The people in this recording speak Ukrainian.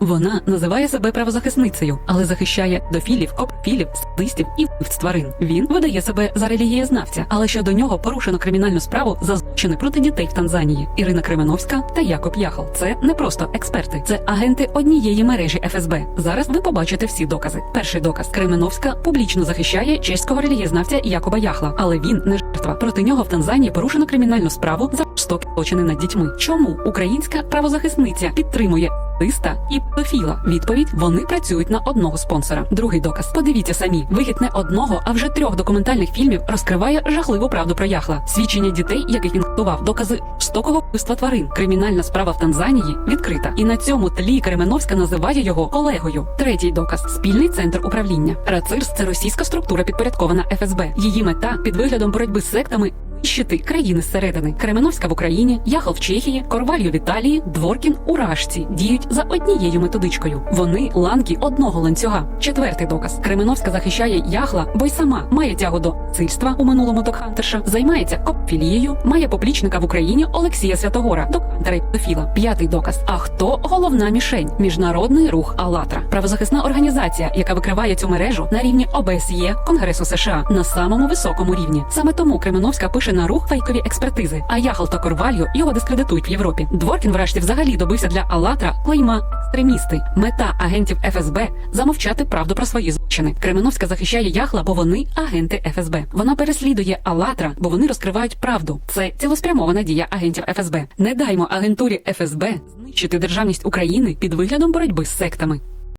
Вона називає себе правозахисницею, але захищає дофілів, копрофілів, садистів і вбивць тварин. Він видає себе за релігієзнавця, але щодо нього порушено кримінальну справу за злочини проти дітей в Танзанії. Ірина Кременовська та Якоб Яхал. Це не просто експерти, це агенти однієї мережі ФСБ. Зараз ви побачите всі докази. Перший доказ Кременовська публічно захищає чеського релігієзнавця Якоба Яхла, але він не жертва. Проти нього в Танзанії порушено кримінальну справу за жорстокі злочини над дітьми. Чому українська правозахисниця підтримує садиста і педофіла? Відповідь: вони працюють на одного спонсора. Другий доказ. Подивіться самі, вихід не одного, а вже трьох документальних фільмів розкриває жахливу правду про Яхла. Свідчення дітей, яких він готував, докази жорстокого вбивства тварин. Кримінальна справа в Танзанії відкрита. І на цьому тлі Кременовська називає його колегою. Третій доказ спільний центр управління. Рацирс це російська структура підпорядкована ФСБ. Її мета під виглядом боротьби з сектами. Щити країни зсередини Кременовська в Україні, Яхал в Чехії, Корвалью в Італії, Дворкін у Рашці діють за однією методичкою. Вони ланки одного ланцюга. Четвертий доказ Кременовська захищає Яхла, бо й сама має тягу до сильства у минулому докхантерша, займається копфілією, має поплічника в Україні Олексія Святогора, докхантера й педофіла. П'ятий доказ. А хто головна мішень? Міжнародний рух АЛЛАТРА, правозахисна організація, яка викриває цю мережу на рівні ОБСЄ Конгресу США на самому високому рівні. Саме тому Кременовська пише на рух фейкові експертизи, а Яхал та Корвалью його дискредитують в Європі. Дворкін, врешті, взагалі добився для АЛЛАТРА клейма екстремісти. Мета агентів ФСБ замовчати правду про свої злочини. Кременовська захищає Яхла, бо вони агенти ФСБ. Вона переслідує АЛЛАТРА, бо вони розкривають правду. Це цілеспрямована дія агентів ФСБ. Не даймо агентурі ФСБ знищити державність України під виглядом боротьби з сектами.